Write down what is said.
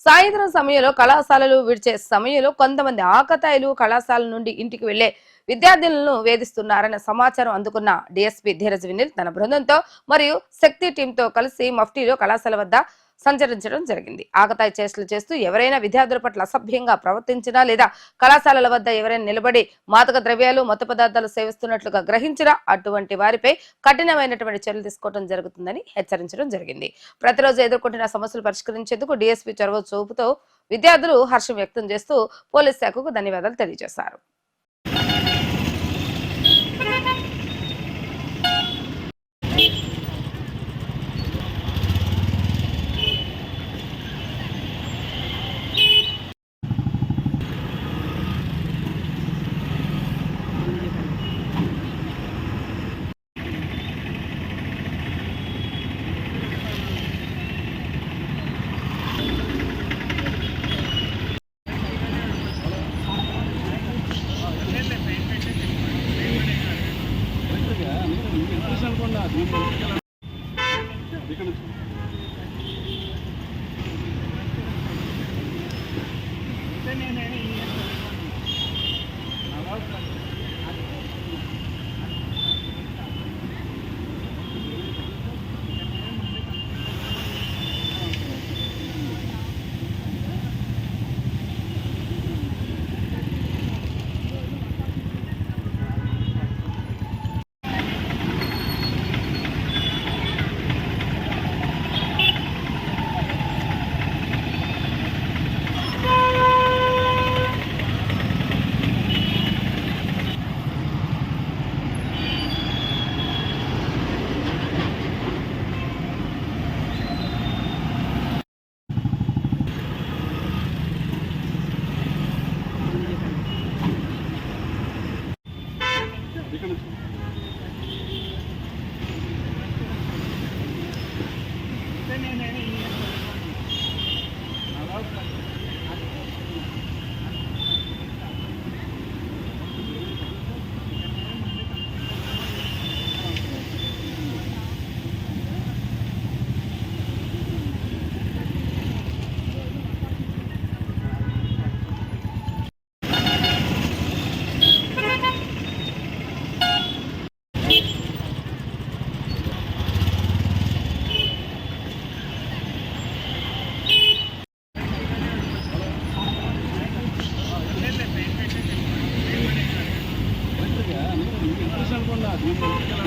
సాయంత్రం సమయంలో కళాశాలలు విడిచే సమయంలో కొంతమంది ఆకతాయిలు కళాశాల నుండి ఇంటికి వెళ్ళే విద్యార్థులను వేధిస్తున్నారన్న సమాచారం అందుకున్న డిఎస్పీ ధీరజ్ వినిల్ తన బృందంతో మరియు శక్తి టీంతో కలిసి మఫ్టీలో కళాశాల వద్ద సంచరించడం జరిగింది. ఆకతాయి చేష్టలు చేస్తూ ఎవరైనా విద్యార్థుల పట్ల అసభ్యంగా ప్రవర్తించినా లేదా కళాశాలల వద్ద ఎవరైనా నిలబడి మాదక ద్రవ్యాలు మత్తు పదార్థాలు సేవిస్తున్నట్లుగా గ్రహించినా అటువంటి వారిపై కఠినమైనటువంటి చర్యలు తీసుకోవడం జరుగుతుందని హెచ్చరించడం జరిగింది. ప్రతిరోజు ఎదుర్కొంటున్న సమస్యలు పరిష్కరించేందుకు డీఎస్పీ చొరవ చూపుతూ విద్యార్థులు హర్షం వ్యక్తం చేస్తూ పోలీస్ శాఖకు ధన్యవాదాలు తెలియజేశారు. నేను Fica no తప్పకుండా